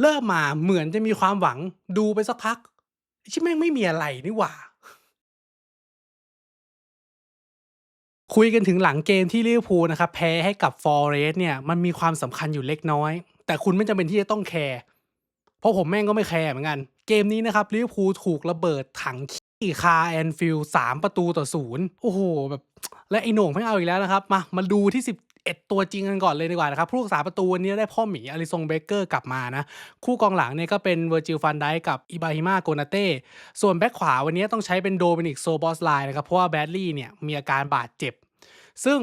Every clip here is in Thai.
เริ่มมาเหมือนจะมีความหวังดูไปสักพักชิแม่งไม่มีอะไรนี่หว่า คุยกันถึงหลังเกมที่ลิเวอร์พูลนะครับแพ้ให้กับฟอร์เรสเนี่ยมันมีความสำคัญอยู่เล็กน้อย แต่คุณไม่จำเป็นที่จะต้องแคร์เพราะผมแม่งก็ไม่แคร์เหมือนกัน เกมนี้นะครับลิเวอร์พูลถูกระเบิดถังขี้คาแอนฟิลสามประตูต่อศูนย์โอ้โหแบบและไอ้โหน่งไม่เอาอีกแล้วนะครับ มามาดูที่ 11 ตัวจริงกันก่อนเลยดีกว่านะครับผู้รักษาประตูวันนี้ได้พ่อหมีอลิซงเบเกอร์กลับมานะ คู่กองหลังเนี่ยก็เป็นเวอร์จิลฟันไดกับอิบาฮิมาโกนาเต้ส่วนแบ็คขวาวันนี้ต้องใช้เป็นโดมินิกโซบอสไลน์นะครับเพราะว่าแบดลี่เนี่ยมีอาการบาดเจ็บ ซึ่ง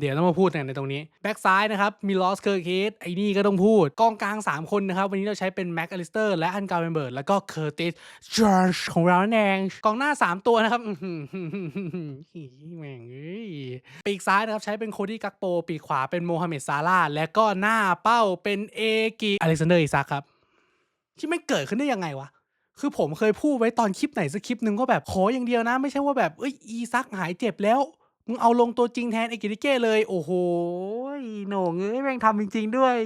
เดี๋ยวต้องมาพูดกันในตรงนี้ แบ็กซ้ายนะครับมีลอสเคอร์เคสไอ้นี่ก็ต้องพูดกองกลาง 3 คนนะครับ วันนี้เราใช้เป็นแม็กอลิสเตอร์และอันการ์เบนเบิร์ดแล้วก็เคอร์ติสจอร์จของเราแนงกองหน้า 3 ตัวนะครับอื้อหือแม่งเอ้ยปีกซ้ายนะครับใช้เป็นโคดี้กักโป ปีกขวาเป็นโมฮัมเหม็ดซาลาและก็หน้าเป้าเป็นเอกิอเล็กซานเดอร์อิซักครับที่ไม่เกิดขึ้นได้ยังไงวะคือผมเคยพูดไว้ตอนคลิปไหนสักคลิปหนึ่งก็แบบขออย่างเดียวนะ ไม่ใช่ว่าแบบเอ้ยอีซักหายเจ็บแล้ว มึงเอาลงตัวจริงแทนไอ้กิริเก้เลย โอ้โหโหน่งเอ้ยแม่งทำจริง ๆ ด้วย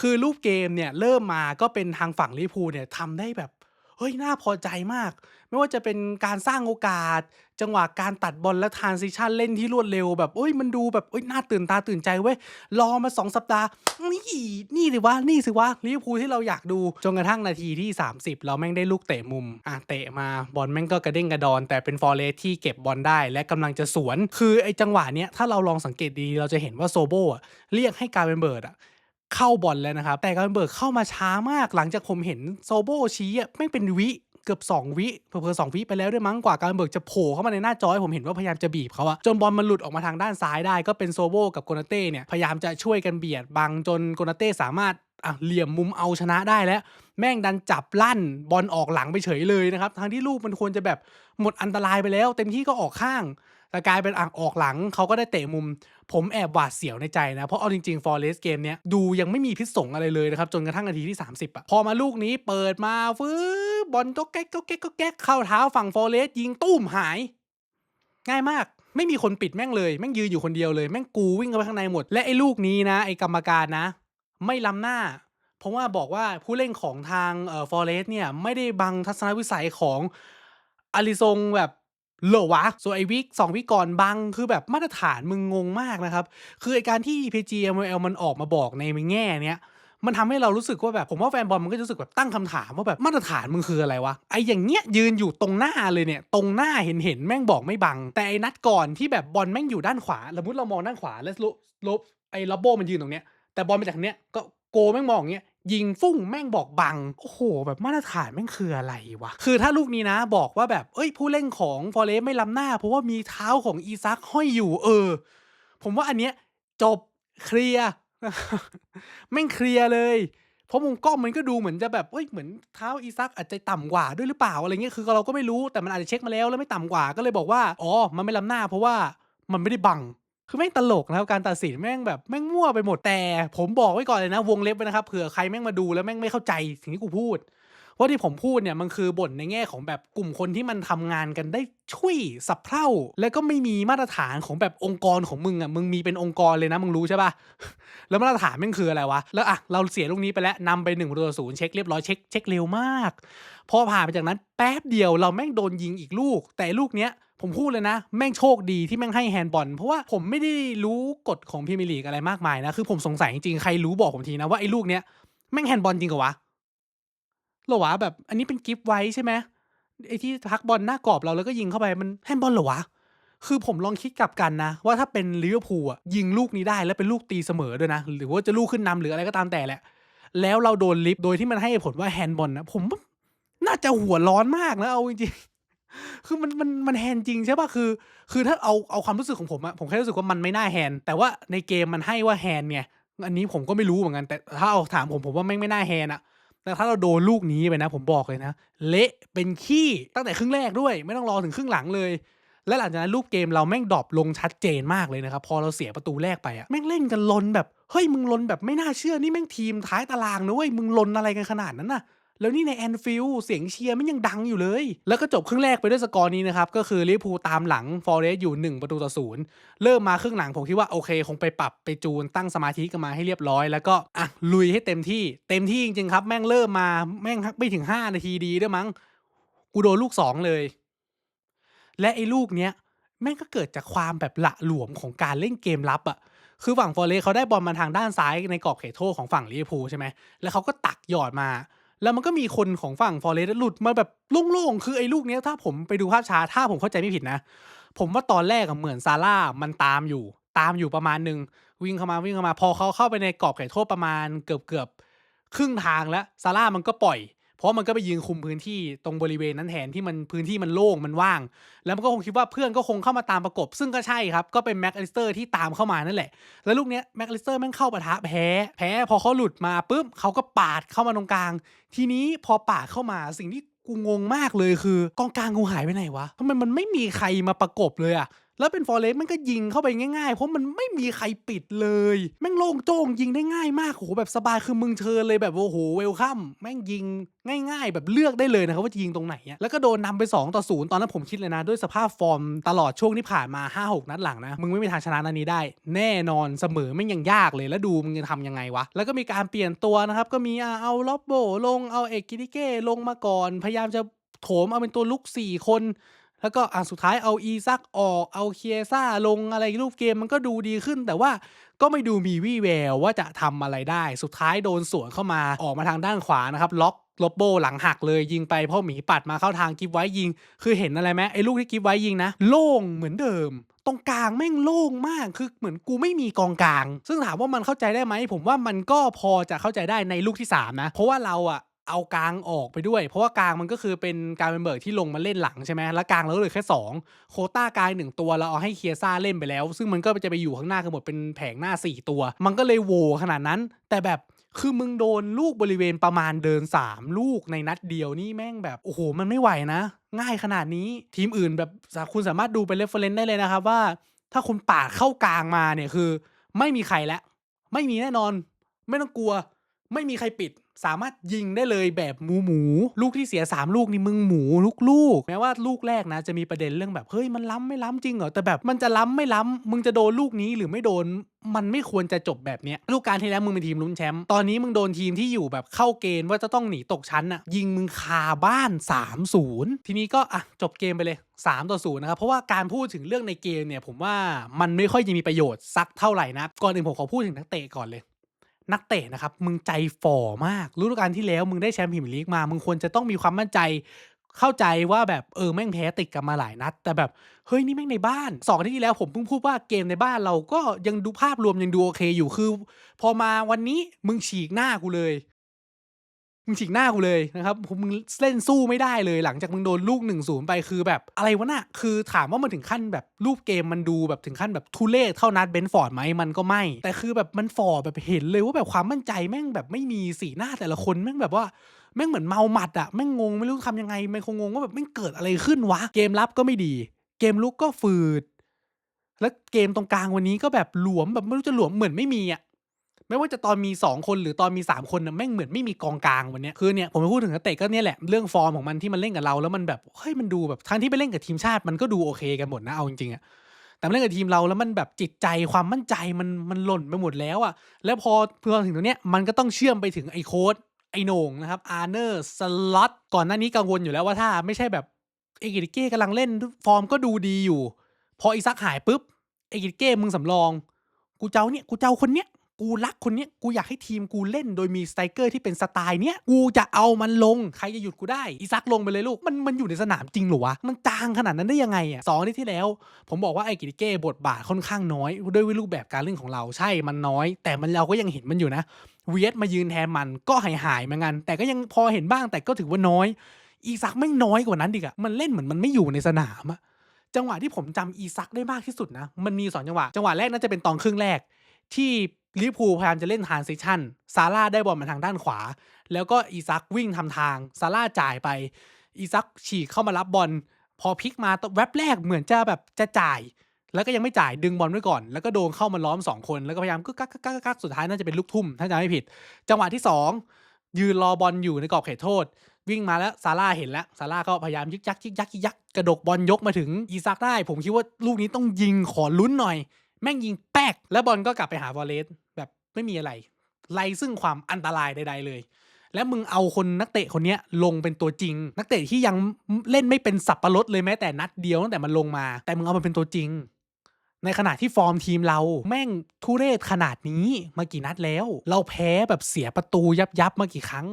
คือรูปเกมเนี่ย เริ่มมาก็เป็นทางฝั่งลิเวอร์พูเนี่ยทำได้แบบ เฮ้ย น่าพอใจมาก ไม่ว่าจะเป็นการสร้างโอกาส จังหวะการตัดบอลและทานซิชันเล่นที่รวดเร็วแบบเอ้ยมันดูแบบเอ้ยน่าตื่นตาตื่นใจเว้ยรอมา 2 สัปดาห์นี่นี่สิวะนี่สิวะลิเวอร์พูลที่เราอยากดูจนกระทั่งนาทีที่ 30 เราแม่งได้ลูกเตะมุมอะเตะมาบอลแม่งก็กระเด้งกระดอน แต่เป็นฟอร์เรสที่เก็บบอลได้ และกำลังจะสวน คือไอ้จังหวะเนี้ยถ้าเราลองสังเกตดีเราจะเห็นว่าโซโบอะเรียกให้การเป็นเบิร์ดอะเข้าบอลแล้วนะครับ แต่การเบิร์กเข้ามาช้ามากหลังจากผมเห็นโซโบชี้อะไม่เป็นวิ เกือบ2 วิเพิ่อๆสองวิไปแล้วด้วยมั้งกว่าการเบิร์กจะโผล่เข้ามาในหน้าจอให้ผมเห็นว่าพยายามจะบีบเขาอะจนบอลมันหลุดออกมาทางด้านซ้ายได้ก็เป็นโซโบกับโกนาเต้เนี่ยพยายามจะช่วยกันเบียดบังจนโกนาเต้สามารถอะเหลี่ยมมุมเอาชนะได้แล้ว แม่งดันจับลั่นบอลออกหลังไปเฉยเลยนะครับทั้งที่ลูกมันควรจะแบบหมดอันตรายไปแล้ว เต็มที่ก็ออกข้างแต่กลายเป็นอะออกหลังเขาก็ได้เตะมุม ผมแอบหวาดเสียวในใจนะ เพราะเอาจริงๆฟอร์เรสเกมเนี้ยดูยังไม่มีพิษสงอะไรเลยนะครับ จนกระทั่งนาทีที่ 30อะพอมาลูกนี้เปิดมาฟื้ บอลก็แก๊กก็แก๊กก็แก๊กเข้าเท้าฝั่งฟอร์เรสยิงตุ้มหาย ง่ายมากไม่มีคนปิดแม่งเลยแม่งยืนอยู่คนเดียวเลยแม่งกูวิ่งเข้าไปข้างในหมด และไอ้ลูกนี้นะ ไอ้กรรมการนะ ไม่ล้ำหน้า เพราะว่าบอกว่าผู้เล่นของทางเอ่อฟอร์เรสเนี่ยไม่ได้บังทัศนวิสัยของอาริซงแบบเหรอวะส่วนไอวิกสองวิกก่อนบังคือแบบมาตรฐานมึงงงมากนะครับ คือไอการที่ PGML มันออกมาบอกในแง่เนี้ย มันทำให้เรารู้สึกว่าแบบผมว่าแฟนบอลมันก็จะรู้สึกแบบตั้งคำถามว่าแบบมาตรฐานมึงคืออะไรวะไออย่างเงี้ยยืนอยู่ตรงหน้าเลยเนี่ย ตรงหน้าเห็นเห็นแม่งบอกไม่บัง แต่ไอนัดก่อนที่แบบบอลแม่งอยู่ด้านขวาสมมติเรามองด้านขวาแล้วลบลบไอลับโบมันยืนตรงเนี้ยแต่บอลมาจากเนี้ยก็โกแม่งมองอย่างเงี้ยยิงฟุ้งแม่งบอกบัง โอ้โห แบบมาตรฐานแม่งคืออะไรวะ คือถ้าลูกนี้นะบอกว่าแบบ เอ้ย ผู้เล่นของฟอเรสไม่ล้ำหน้า เพราะว่ามีเท้าของอีซักห้อยอยู่เออ ผมว่าอันเนี้ยจบเคลียร์ แม่งเคลียร์เลย เพราะมุมกล้องมันก็ดูเหมือนจะแบบเอ้ยเหมือนเท้าอีซักอาจจะต่ำกว่าด้วยหรือเปล่าอะไรเงี้ยคือเราก็ไม่รู้แต่มันอาจจะเช็คมาแล้วแล้วไม่ต่ำกว่าก็เลยบอกว่าอ๋อมันไม่ล้ำหน้า เพราะว่ามันไม่ได้บังคือแม่งตลกนะครับการตัดสินแม่งแบบแม่งมั่วไปหมดแต่ ผมบอกไว้ก่อนเลยนะ วงเล็บไว้นะครับเผื่อใครแม่งมาดูแล้วแม่งไม่เข้าใจสิ่งที่กูพูด เพราที่ผมพูดเนี่ยมันคือบ่นในแง่ของแบบกลุ่มคนที่มันทำงานกันได้ช่วยสับเพร่า แล้วก็ไม่มีมาตรฐานของแบบองค์กรของมึงอะมึงมีเป็นองค์กรเลยนะมึงรู้ใช่ปะแล้วมาตรฐานแม่งคืออะไรวะแล้วอะเราเสียลูกนี้ไปแล้วนำไปหนึ่งประตูต่อศูนย์เช็คเรียบร้อยเช็คเช็คเร็วมาก พอผ่านไปจากนั้นแป๊บเดียวเราแม่งโดนยิงอีกลูก แต่ลูกเนี้ยผมพูดเลยนะ แม่งโชคดีที่แม่งให้แฮนด์บอลเพราะว่าผมไม่ได้รู้กฎของพรีเมียร์ลีกอะไรมากมายนะคือผมสงสัยจริงๆใครรู้บอกผมทีนะว่าไอ้ลูกเนี้ยแม่งแฮนด์บอลจริงเหรอวะ หรอวะแบบ อันนี้เป็นกิฟต์ไว้ใช่ไหมไอ้ที่พักบอลหน้ากรอบเราแล้วก็ยิงเข้าไปมันแฮนด์บอลหรอวะคือผมลองคิดกลับกันนะ ว่าถ้าเป็นลิเวอร์พูลอะยิงลูกนี้ได้แล้วเป็นลูกตีเสมอด้วยนะ หรือว่าจะลูกขึ้นนำหรืออะไรก็ตามแต่แหละ แล้วเราโดนลิฟโดยที่มันให้ผลว่าแฮนด์บอลนะผมน่าจะหัวร้อนมากนะเอาจริงๆคือมันมันมันแฮนจริงใช่ป่ะคือ คือถ้าเอาเอาความรู้สึกของผมอะผมแค่รู้สึกว่ามันไม่น่าแฮนแต่ว่าในเกมมันให้ว่าแฮนไงอันนี้ผมก็ไม่รู้เหมือนกันแต่ถ้าเอาถามผมผมว่าแม่ไม่น่าแฮนอะ แต่ถ้าเราโดนลูกนี้ไปนะ ผมบอกเลยนะ เละเป็นขี้ตั้งแต่ครึ่งแรกด้วย ไม่ต้องรอถึงครึ่งหลังเลย และหลังจากนั้นรูปเกมเราแม่งดรอปลงชัดเจนมากเลยนะครับ พอเราเสียประตูแรกไปอะแม่งเล่นกันลนแบบเฮ้ยมึงลนแบบไม่น่าเชื่อนี่แม่งทีมท้ายตารางนะเว้ยมึงลนอะไรกันขนาดนั้นน่ะ แล้วนี่ในแอนฟิลเสียงเชียร์มันยังดังอยู่เลย แล้วก็จบครึ่งแรกไปด้วยสกอร์นี้นะครับ ก็คือลิเวอร์พูลตามหลังฟอเรสต์อยู่ 1 ประตูต่อศูนย์เริ่มมาครึ่งหลังผมคิดว่าโอเค คงไปปรับไปจูนตั้งสมาธิกันมาให้เรียบร้อย แล้วก็อะลุยให้เต็มที่ เต็มที่จริงๆครับ แม่งเริ่มมาแม่งไม่ถึง 5 นาทีดีด้วยมั้งกูโดนลูก 2 เลย และไอ้ลูกเนี้ยแม่งก็เกิดจากความแบบหละหลวมของการเล่นเกมลับอะคือฝั่งฟอร์เรสต์เขาได้บอลมาทางด้านซ้ายในกรอบเขตโทษของฝั่งลิเวอร์พูลใช่ไหมแล้วเขาก็ตักหยอดมา แล้วมันก็มีคนของฝั่งฟอร์เรสต์หลุดมาแบบโล่งๆ คือไอ้ลูกเนี้ยถ้าผมไปดูภาพช้าถ้าผมเข้าใจไม่ผิดนะ ผมว่าตอนแรกอะเหมือนซาร่ามันตามอยู่ ตามอยู่ประมาณหนึ่งวิ่งเข้ามาวิ่งเข้ามา พอเขาเข้าไปในกรอบเขตโทษประมาณเกือบเกือบครึ่งทางแล้วซาร่ามันก็ปล่อย เพราะมันก็ไปยืนคุมพื้นที่ตรงบริเวณนั้นแทนที่มันพื้นที่มันโล่งมันว่าง แล้วมันก็คงคิดว่าเพื่อนก็คงเข้ามาตามประกบ ซึ่งก็ใช่ครับ ก็เป็นแม็กอลิสเตอร์ที่ตามเข้ามานั่นแหละ แล้วลูกเนี้ยแม็กอลิสเตอร์แม่งเข้าปะทะแพ้ แพ้พอเขาหลุดมาปุ๊บเขาก็ปาดเข้ามาตรงกลาง ทีนี้พอปาดเข้ามาสิ่งที่กูงงมากเลยคือกองกลางกูหายไปไหนวะทำไมมันไม่มีใครมาประกบเลยอะ แล้วเป็นฟอร์เรสต์มันก็ยิงเข้าไปง่ายๆ เพราะมันไม่มีใครปิดเลย แม่งโล่งโจ้งยิงได้ง่ายมากโหแบบสบายคือมึงเชิญเลยแบบโอ้โหเวลคัมแม่งยิงง่ายๆ แบบเลือกได้เลยนะครับว่าจะยิงตรงไหนแล้วก็โดนนำไป 2 ต่อ0ตอนนั้นผมคิดเลยนะ ด้วยสภาพฟอร์มตลอดช่วงที่ผ่านมา 5-6 นัดหลังนะ มึงไม่มีทางชนะนัดนี้ได้ แน่นอนเสมอไม่งยังยากเลยแล้วดูมึงจะทำยังไงวะ แล้วก็มีการเปลี่ยนตัวนะครับก็มีอะเอาล็อบโบลงเอาเอกกิติเก้ลงมาก่อน พยายามจะโถมเอาเป็นตัวลุกสี่คน แล้วก็อะสุดท้ายเอาอีซักออกเอาเคียซ่าลงอะไรรูปเกมมันก็ดูดีขึ้น แต่ว่าก็ไม่ดูมีวี่แววว่าจะทำอะไรได้ สุดท้ายโดนสวนเข้ามาออกมาทางด้านขวานะครับ ล็อกลบโบหลังหักเลยยิงไปพราะหมีปัดมาเข้าทางกิฟไว้ยิง คือเห็นอะไรไหมไอ้ลูกที่กิฟไว้ยิงนะ โล่งเหมือนเดิม ตรงกลางแม่งโล่งมากคือเหมือนกูไม่มีกองกลาง ซึ่งถามว่ามันเข้าใจได้ไหมผมว่ามันก็พอจะเข้าใจได้ในลูกที่สามนะ เพราะว่าเราอะ เอากลางออกไปด้วย เพราะว่ากลางมันก็คือเป็นการเป็นเบิร์กที่ลงมาเล่นหลังใช่ไหมแล้วกลางเราเหลือแค่ 2 โคต้ากลางหนึ่งตัวเราเอาให้เคียซ่าเล่นไปแล้ว ซึ่งมันก็จะไปอยู่ข้างหน้ากันหมดเป็นแผงหน้า 4 ตัว มันก็เลยโวขนาดนั้น แต่แบบคือมึงโดนลูกบริเวณประมาณเดิน 3 ลูกในนัดเดียวนี่แม่งแบบโอ้โหมันไม่ไหวนะ ง่ายขนาดนี้ทีมอื่นแบบคุณสามารถดูเป็นเรฟเฟรนซ์ได้เลยนะครับว่า ถ้าคุณปาดเข้ากลางมาเนี่ยคือ ไม่มีใครแล้วไม่มีแน่นอน ไม่ต้องกลัว ไม่มีใครปิด สามารถยิงได้เลยแบบหมูหมูลูกที่เสีย 3 ลูกนี่มึงหมูลูกลูกแม้ว่าลูกแรกนะจะมีประเด็นเรื่องแบบเฮ้ยมันล้ำไม่ล้ำจริงเหรอแต่แบบมันจะล้ำไม่ล้ำมึงจะโดนลูกนี้หรือไม่โดนมันไม่ควรจะจบแบบเนี้ยลูกการที่แล้วมึงเป็นทีมลุ้นแชมป์ตอนนี้มึงโดนทีมที่อยู่แบบเข้าเกณฑ์ว่าจะต้องหนีตกชั้นอะยิงมึงคาบ้าน 3-0 ทีนี้ก็อะจบเกมไปเลย3ต่อ0นะครับเพราะว่าการพูดถึงเรื่องในเกมเนี่ยผมว่ามันไม่ค่อยจะมีประโยชน์สักเท่าไหร่นะก่อนอื่นผมขอพูดถึงนักเตะก่อนเลย นักเตะนะครับ มึงใจฝ่อมากฤดูกาลที่แล้ว มึงได้แชมป์พรีเมียร์ลีกมา มึงควรจะต้องมีความมั่นใจ เข้าใจว่าแบบเออแม่งแพ้ติดกันมาหลายนัด แต่แบบเฮ้ยนี่แม่งในบ้านสองที่ที่แล้วผมเพิ่งพูดว่าเกมในบ้านเราก็ยังดูภาพรวมยังดูโอเคอยู่คือ พอมาวันนี้มึงฉีกหน้ากูเลย มึงฉีกหน้ากูเลยนะครับผมมึงเล่นสู้ไม่ได้เลย หลังจากมึงโดนลูก1นศูนย์ไปคือแบบอะไรวะน่ะคือถามว่ามันถึงขั้นแบบรูปเกมมันดูแบบถึงขั้นแบบทุเล่เท่านัดเบนฟอร์ดไหมมันก็ไม่ แต่คือแบบมันฟอร์แบบเห็นเลยว่าแบบความมั่นใจแม่งแบบไม่มีสีหน้าแต่ละคนแม่งแบบว่าแม่งเหมือนเมาหมัดอะแม่งงงไม่รู้ทำยังไงแม่งคงงงว่าแบบแม่งเกิดอะไรขึ้นวะ เกมรับก็ไม่ดี เกมลุกก็ฝืดแล้วเกมตรงกลางวันนี้ก็แบบหลวมแบบไม่รู้จะหลวมเหมือนไม่มีอะ ไม่ว่าจะตอนมี 2 คนหรือตอนมี 3 คนนะแม่งเหมือนไม่มีกองกลางวันนี้คือเนี่ยผมไปพูดถึงนักเตะก็เนี่ยแหละเรื่องฟอร์มของมันที่มันเล่นกับเราแล้วมันแบบเฮ้ยมันดูแบบทั้งที่ไปเล่นกับทีมชาติมันก็ดูโอเคกันหมดนะเอาจริงๆอะแต่เล่นกับทีมเราแล้วมันแบบจิตใจความมั่นใจมันมันหล่นไปหมดแล้วอะแล้วพอเพื่อถึงตรงเนี้ยมันก็ต้องเชื่อมไปถึงไอ้โค้ดไอ้โหน่งนะครับอาร์เนอร์สล็อตก่อนหน้านี้กังวลอยู่แล้วว่าถ้าไม่ใช่แบบเอกิตเก้กำลังเล่นฟอร์มก็ดูดีอยู่ พออีซักหายปุ๊บเอกิติเก้มึงสำรอง กูเจ้าเนี่ยกูเจ้าคนเนี้ย กูรักคนเนี้ยกูอยากให้ทีมกูเล่นโดยมีสไตรเกอร์ที่เป็นสไตล์เนี้ยกูจะเอามันลงใครจะหยุดกูได้อีซักลงไปเลยลูกมันมันอยู่ในสนามจริงหรอวะมันจางขนาดนั้นได้ยังไงอะสองอาที่ที่แล้ว ผมบอกว่าไอ้กิติเก้บทบาทค่อนข้างน้อย ด้วยรูปแบบการเล่นของเราใช่มันน้อย แต่มันเราก็ยังเห็นมันอยู่นะเวียดมายืนแทนมันก็หายหายเหมือนกันแต่ก็ยังพอเห็นบ้างแต่ก็ถือว่าน้อย อีซักไม่น้อยกว่านั้นดิกอะมันเล่นเหมือนมันไม่อยู่ในสนามอะจังหวะที่ผมจำอีซักได้มากที่สุดนะ มันมีสองจังหวะ จังหวะแรกน่าจะเป็นตอนครึ่งแรกที่ ลิพูพยายามจะเล่นทานซิชั่นซาร่าได้บอลมาทางด้านขวา แล้วก็อีซักวิ่งทำทางซาร่าจ่ายไป อีซักฉีกเข้ามารับบอลพอพลิกมาแวบแรกเหมือนจะแบบจะจ่าย แล้วก็ยังไม่จ่ายดึงบอลไว้ก่อน แล้วก็โดนเข้ามาล้อม 2 คน แล้วก็พยายามกึกกักกึกกักกึกกักสุดท้ายน่าจะเป็นลูกทุ่มถ้าจำไม่ผิด จังหวะที่ 2 ยืนรอบอลอยู่ในกรอบเขตโทษ วิ่งมาแล้วซาร่าเห็นแล้วซาร่าก็พยายามยึกยักยึกยักยึกยักกระดกบอลยกมาถึงอีซักได้ ผมคิดว่าลูกนี้ต้องยิงขอลุ้นหน่อย แม่งยิงแป๊กแล้วบอลก็กลับไปหาวอลเลสแบบไม่มีอะไรไรซึ่งความอันตรายใด ๆ เลย แล้วมึงเอาคนนักเตะคนนี้ลงเป็นตัวจริง นักเตะที่ยังเล่นไม่เป็นสับปะรดเลยแม้แต่นัดเดียวตั้งแต่มันลงมา แต่มึงเอามาเป็นตัวจริง ในขณะที่ฟอร์มทีมเราแม่งทุเรศขนาดนี้มากี่นัดแล้ว เราแพ้แบบเสียประตูยับยับมากี่ครั้ง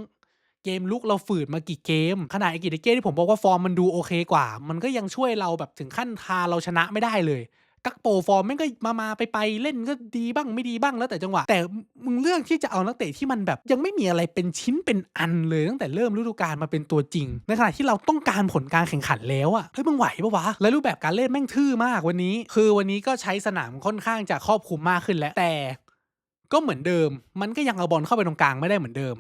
เกมลุกเราฝืดมากี่เกม ขนาดไอกิเดเก้ที่ผมบอกว่าฟอร์มมันดูโอเคกว่า มันก็ยังช่วยเราแบบถึงขั้นทาเราชนะไม่ได้เลย กักโปฟอร์มแม่งก็มามาไปไปเล่นก็ดีบ้างไม่ดีบ้างแล้วแต่จังหวะ แต่มึงเลือกที่จะเอานักเตะที่มันแบบ ยังไม่มีอะไรเป็นชิ้นเป็นอันเลยตั้งแต่เริ่มฤดูกาลมาเป็นตัวจริงในขณะที่เราต้องการผลการแข่งขันแล้วอะเฮ้ยมึงไหวปะวะ แล้วรูปแบบการเล่นแม่งทื่อมากวันนี้ คือวันนี้ก็ใช้สนามค่อนข้างจะครอบคลุมมากขึ้นแล้วแต่ก็เหมือนเดิม มันก็ยังเอาบอลเข้าไปตรงกลางไม่ได้เหมือนเดิม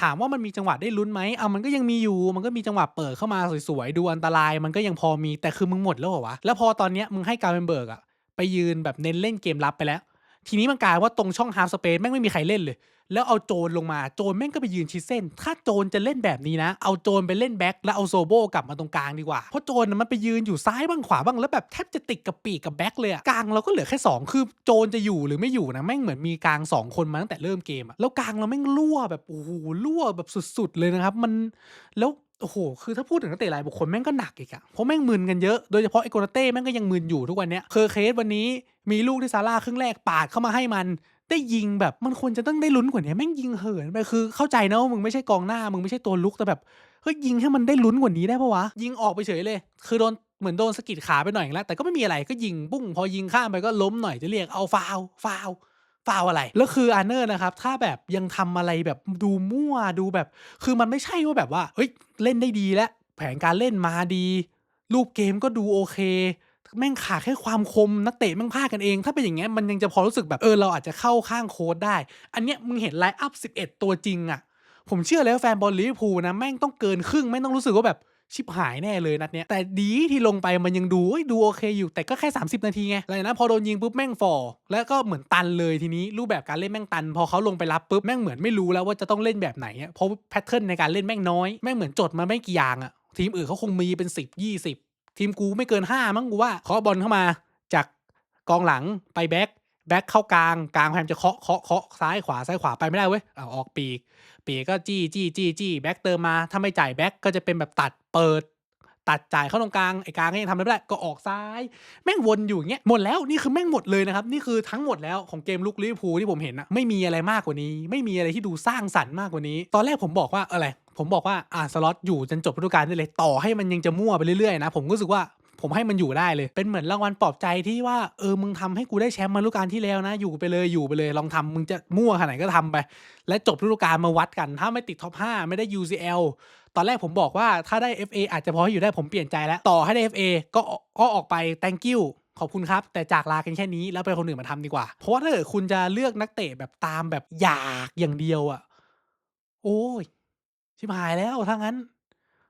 ถามว่ามันมีจังหวะได้ลุ้นไหมเอามันก็ยังมีอยู่ มันก็มีจังหวะเปิดเข้ามาสวยๆ ดูอันตราย มันก็ยังพอมี แต่คือมึงหมดแล้วเหรอวะ แล้วพอตอนเนี้ยมึงให้การเป็นเบิร์กอะไปยืนแบบเน้นเล่นเกมรับไปแล้ว ทีนี้มันกลายว่าตรงช่องฮาร์ฟสเปซแม่งไม่มีใครเล่นเลย แล้วเอาโจนลงมาโจนแม่งก็ไปยืนชิดเส้น ถ้าโจนจะเล่นแบบนี้นะ เอาโจนไปเล่นแบ็คแล้วเอาโซโบกลับมาตรงกลางดีกว่า เพราะโจนมันไปยืนอยู่ซ้ายบ้างขวาบ้างแล้วแบบแทบจะติดกับปีกกับแบ็คเลยกลางเราก็เหลือแค่สองคือโจนจะอยู่หรือไม่อยู่นะแม่งเหมือนมีกลางสองคนมาตั้งแต่เริ่มเกมอะแล้วกลางเราแม่งรั่วแบบโอ้โหรั่วแบบสุด ๆ เลยนะครับมันแล้วโอ้โห คือถ้าพูดถึงนักเตะรายบุคคลแม่งก็หนักอีกอะเพราะแม่งมึนกันเยอะ โดยเฉพาะไอโกนาเต้แม่งก็ยังมึนอยู่ทุกวันเนี้ย เคอร์เคสวันนี้ มีลูกที่ซาร่าครึ่งแรกปาดเข้ามาให้มัน ได้ยิงแบบมันควรจะต้องได้ลุ้นกว่านี้แม่งยิงเหินไปคือเข้าใจนะว่ามึงไม่ใช่กองหน้ามึงไม่ใช่ตัวลุกแต่แบบเฮ้ยยิงให้มันได้ลุ้นกว่านี้ได้ปะวะยิงออกไปเฉยเลย คือโดนเหมือนโดนสะกิดขาไปหน่อยแล้ว แต่ก็ไม่มีอะไรก็ยิงปุ้งพอยิงข้ามไปก็ล้มหน่อยจะเรียกเอาฟาวฟาวฟาวอะไร แล้วคืออาร์เนอร์นะครับ ถ้าแบบยังทำอะไรแบบดูมั่วดูแบบ คือมันไม่ใช่ว่าแบบว่า เฮ้ย เล่นได้ดีแล้ว แผนการเล่นมาดี รูปเกมก็ดูโอเค แม่งขาดแค่ความคมนักเตะแม่งพลาดกันเอง ถ้าเป็นอย่างเงี้ยมันยังจะพอรู้สึกแบบเออเราอาจจะเข้าข้างโค้ดได้ อันเนี้ยมึงเห็นไลน์อัพ11 ตัวจริงอะผมเชื่อเลยว่าแฟนบอลลิเวอร์พูลนะแม่งต้องเกินครึ่งไม่งต้องรู้สึกว่าแบบชิบหายแน่เลยนัดเนี้ย แต่ดีที่ลงไปมันยังดูดูโอเคอยู่แต่ก็แค่ 30 นาทีไงหลังจากนั้นพอโดนยิงปุ๊บแม่งฟอแล้วก็เหมือนตันเลยทีนี้รูปแบบการเล่นแม่งตัน พอเขาลงไปรับปุ๊บแม่งเหมือนไม่รู้แล้วว่าจะต้องเล่นแบบไหนอะเพราะแพทเทิร์นในการเล่นแม่งน้อยแม่งเหมือนจดมาไม่กี่อย่างอะทีมอื่นเขาคงมีเป็น 10 20 ทีมกูไม่เกิน 5 มั้งกูว่าเคาะบอลเข้ามาจากกองหลังไปแบ็คแบ็คเข้ากลางกลางพยายามจะเคาะเคาะเคาะซ้ายขวาซ้ายขวาไปไม่ได้เว้ยเอาออกปีก ปีกก็จี้จี้จี้จี้แบ็คเติมมาถ้าไม่จ่ายแบ็คก็จะเป็นแบบตัดเปิด ตัดจ่ายเข้าตรงกลางไอ้กลางก็ยังทำไม่ได้ก็ออกซ้าย แม่งวนอยู่อย่างเงี้ยหมดแล้วนี่คือแม่งหมดเลยนะครับนี่คือทั้งหมดแล้วของเกมลุกลิเวอร์พูลที่ผมเห็นอะไม่มีอะไรมากกว่านี้ ไม่มีอะไรที่ดูสร้างสรรค์มากกว่านี้ ตอนแรกผมบอกว่าอะไรผมบอกว่าอ่าสล็อตอยู่จนจบฤดูกาลได้เลย ต่อให้มันยังจะมั่วไปเรื่อยๆนะ ผมก็รู้สึกว่า ผมให้มันอยู่ได้เลย เป็นเหมือนรางวัลปลอบใจที่ว่าเออมึงทำให้กูได้แชมป์มาฤดูกาลที่แล้วนะ อยู่ไปเลยอยู่ไปเลยลองทำมึงจะมั่วขนาดไหนก็ทำไป และจบฤดูกาลมาวัดกัน ถ้าไม่ติดท็อป 5 ไม่ได้ UCL ตอนแรกผมบอกว่าถ้าได้ FA อาจจะพอให้อยู่ได้ผมเปลี่ยนใจแล้ว ต่อให้ได้ FA ก็ก็ออกไป thank you ขอบคุณครับ แต่จากลากันแค่นี้แล้วไปคนอื่นมาทำดีกว่า เพราะว่าถ้าเกิดคุณจะเลือกนักเตะแบบตามแบบอยากอย่างเดียวอะ โอ้ยชิบหายแล้วถ้างั้น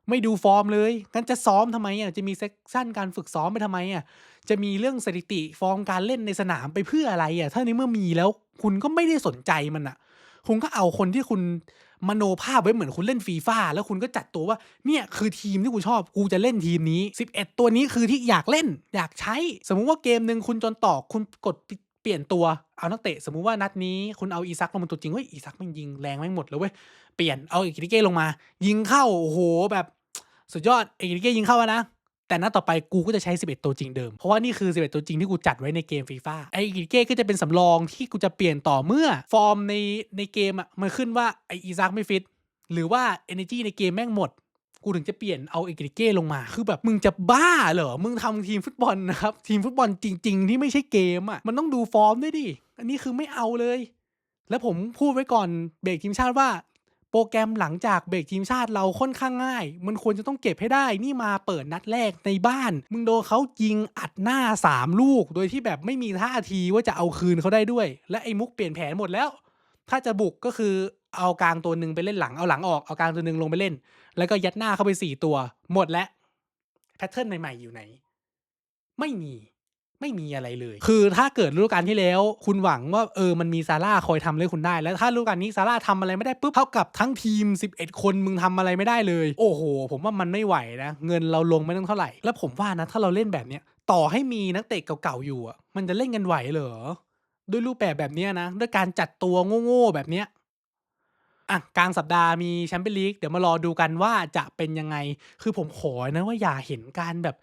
ไม่ดูฟอร์มเลยงั้นจะซ้อมทำไมอะจะมีเซสชั่นการฝึกซ้อมไปทำไมอะจะมีเรื่องสถิติฟอร์มการเล่นในสนามไปเพื่ออะไรอะถ้าในเมื่อมีแล้วคุณก็ไม่ได้สนใจมันอะ คุณก็เอาคนที่คุณมโนภาพไว้เหมือนคุณเล่นฟีฟ่าแล้วคุณก็จัดตัวว่าเนี่ยคือทีมที่กูชอบกูจะเล่นทีมนี้ 11 ตัวนี้คือที่อยากเล่นอยากใช้ สมมุติว่าเกมหนึ่งคุณจนต่อคุณกดเปลี่ยนตัวเอานักเตะ สมมุติว่านัดนี้คุณเอาอีซักลงมาตัวจริงเว้ยอีซักมันยิงแรงแม่งหมดเลยเว้ยเปลี่ยนเอาอีกิเก้ลงมา ยิงเข้าโอ้โหแบบ สุดยอดเอกิเก้ยิงเข้าแล้วนะแต่นัดต่อไปกูก็จะใช้ 11 ตัวจริงเดิม เพราะว่านี่คือ 11 ตัวจริงที่กูจัดไว้ในเกมฟีฟ่าไอกิเก้ก็จะเป็นสำรองที่กูจะเปลี่ยนต่อเมื่อ ฟอร์มในในเกมอะมันขึ้นว่าไออีซักไม่ฟิตหรือว่า energy ในเกมแม่งหมด กูถึงจะเปลี่ยนเอาเอกิเก้ลงมา คือแบบมึงจะบ้าเหรอ มึงทำทีมฟุตบอลนะครับ ทีมฟุตบอลจริง ๆ ที่ไม่ใช่เกมอะมันต้องดูฟอร์มด้วยดิ อันนี้คือไม่เอาเลย แล้วผมพูดไว้ก่อนเบรกทีมชาติว่า โปรแกรมหลังจากเบรกทีมชาติเราค่อนข้างง่าย มันควรจะต้องเก็บให้ได้ นี่มาเปิดนัดแรกในบ้าน มึงโดนเขายิงอัดหน้า 3 ลูก โดยที่แบบไม่มีท่าทีว่าจะเอาคืนเขาได้ด้วย และไอ้มุกเปลี่ยนแผนหมดแล้ว ถ้าจะบุกก็คือเอากลางตัวหนึ่งไปเล่นหลัง เอาหลังออก เอากลางตัวหนึ่งลงไปเล่น แล้วก็ยัดหน้าเข้าไป 4 ตัว หมดแล้ว แพทเทิร์นใหม่ๆอยู่ไหน ไม่มี ไม่มีอะไรเลย คือถ้าเกิดฤดูกาลที่แล้ว คุณหวังว่าเออมันมีซาร่าคอยทำให้คุณได้ แล้วถ้าฤดูกาลนี้ซาร่าทำอะไรไม่ได้ปุ๊บเท่ากับทั้งทีม 11 คนมึงทำอะไรไม่ได้เลย โอ้โห ผมว่ามันไม่ไหวนะ เงินเราลงไม่ต้องเท่าไหร่ แล้วผมว่านะถ้าเราเล่นแบบเนี้ยต่อให้มีนักเตะเก่าๆอยู่อะมันจะเล่นกันไหวเหรอด้วยรูปแบบแบบเนี้ยนะ ด้วยการจัดตัวโง่ๆแบบเนี้ยอะกลางสัปดาห์มีแชมเปี้ยนลีกเดี๋ยวมารอดูกันว่าจะเป็นยังไง คือผมขอนะว่าอย่าเห็นการแบบ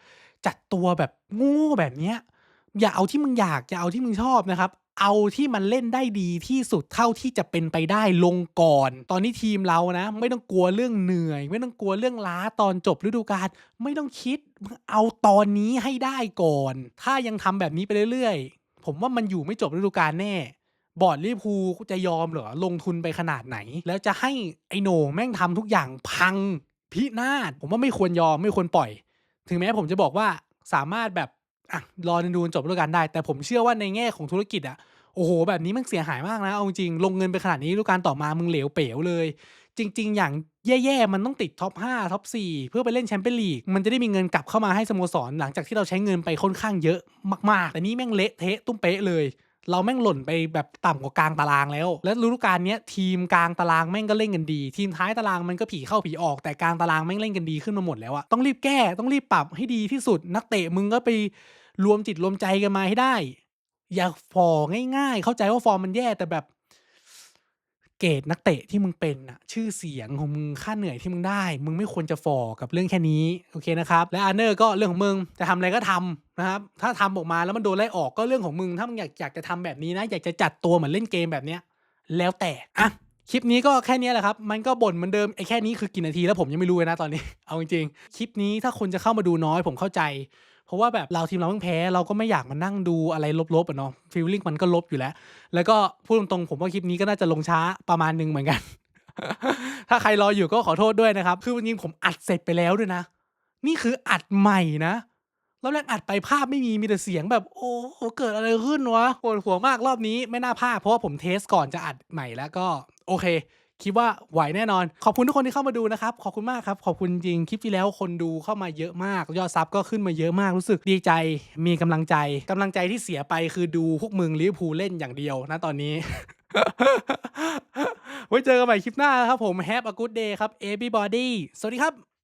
จัดตัวแบบโง่ๆแบบเนี้ย อย่าเอาที่มึงอยาก อย่าเอาที่มึงชอบนะครับ เอาที่มันเล่นได้ดีที่สุดเท่าที่จะเป็นไปได้ลงก่อน ตอนนี้ทีมเรานะ ไม่ต้องกลัวเรื่องเหนื่อย ไม่ต้องกลัวเรื่องล้าตอนจบฤดูกาลไม่ต้องคิดเอาตอนนี้ให้ได้ก่อน ถ้ายังทำแบบนี้ไปเรื่อยๆ ผมว่ามันอยู่ไม่จบฤดูกาลแน่บอร์ดลิพูจะยอมเหรอลงทุนไปขนาดไหน แล้วจะให้ไอโหน่แม่งทำทุกอย่างพังพินาศผมว่าไม่ควรยอมไม่ควรปล่อย ถึงแม้ผมจะบอกว่าสามารถแบบ อะรอดูจนจบฤดูกาลได้ แต่ผมเชื่อว่าในแง่ของธุรกิจอะโอ้โห แบบนี้มันเสียหายมากนะ เอาจริง ลงเงินไปขนาดนี้ฤดูกาลต่อมามึงเหลวเป๋วเลย จริง ๆ อย่างแย่ๆ มันต้องติดท็อป 5 ท็อป 4 เพื่อไปเล่นแชมเปี้ยนลีก มันจะได้มีเงินกลับเข้ามาให้สโมสร หลังจากที่เราใช้เงินไปค่อนข้างเยอะมากๆ แต่นี่แม่งเละเทะตุ้มเป๊ะเลย เราแม่งหล่นไปแบบต่ำกว่ากลางตารางแล้ว และฤดูกาลนี้ทีมกลางตารางแม่งก็เล่นกันดี ทีมท้ายตารางมันก็ผีเข้าผีออกแต่กลางตารางแม่งเล่นกันดีขึ้นมาหมดแล้วอะต้องรีบแก้ต้องรีบปรับให้ดีที่สุด นักเตะมึงก็ไปรวมจิตรวมใจกันมาให้ได้ อย่าฟอร์ง่ายๆ เข้าใจว่าฟอร์มมันแย่แต่แบบ เกรดนักเตะที่มึงเป็นน่ะชื่อเสียงของมึงค่าเหนื่อยที่มึงได้ มึงไม่ควรจะฟอกับเรื่องแค่นี้โอเคนะครับและอาร์เนอร์ก็เรื่องของมึงจะทำอะไรก็ทำนะครับถ้าทำออกมาแล้วมันโดนไล่ออกก็เรื่องของมึง ถ้ามึงอยากอยากจะทำแบบนี้นะ อยากจะจัดตัวเหมือนเล่นเกมแบบเนี้ยแล้วแต่อะคลิปนี้ก็แค่นี้แหละครับ มันก็บ่นเหมือนเดิมไอ้แค่นี้คือกี่นาทีแล้วผมยังไม่รู้เลยนะตอนนี้ เอาจริงๆ คลิปนี้ถ้าคนจะเข้ามาดูน้อยผมเข้าใจ เพราะว่าแบบเราทีมเราเพิ่งแพ้เราก็ไม่อยากมานั่งดูอะไรลบๆอะเนาะฟีลลิ่งมันก็ลบอยู่แล้ว แล้วก็พูดตรงๆผมว่าคลิปนี้ก็น่าจะลงช้าประมาณหนึ่งเหมือนกัน ถ้าใครรออยู่ก็ขอโทษด้วยนะครับ คือจริงผมอัดเสร็จไปแล้วด้วยนะ นี่คืออัดใหม่นะรอบแรกอัดไปภาพไม่มีมีแต่เสียงแบบโอ้โหเกิดอะไรขึ้นวะปวดหัวมากรอบนี้ไม่น่าพลาดเพราะว่าผมเทสก่อนจะอัดใหม่แล้วก็โอเค คิดว่าไหวแน่นอน ขอบคุณทุกคนที่เข้ามาดูนะครับ ขอบคุณมากครับ ขอบคุณจริง คลิปที่แล้วคนดูเข้ามาเยอะมาก ยอดซับก็ขึ้นมาเยอะมาก รู้สึกดีใจ มีกำลังใจกำลังใจที่เสียไปคือดูพวกมึงลิเวอร์พูลเล่นอย่างเดียวนะตอนนี้ ไว้เจอกันใหม่คลิปหน้าครับผม Have a good day ครับ everybody สวัสดีครับ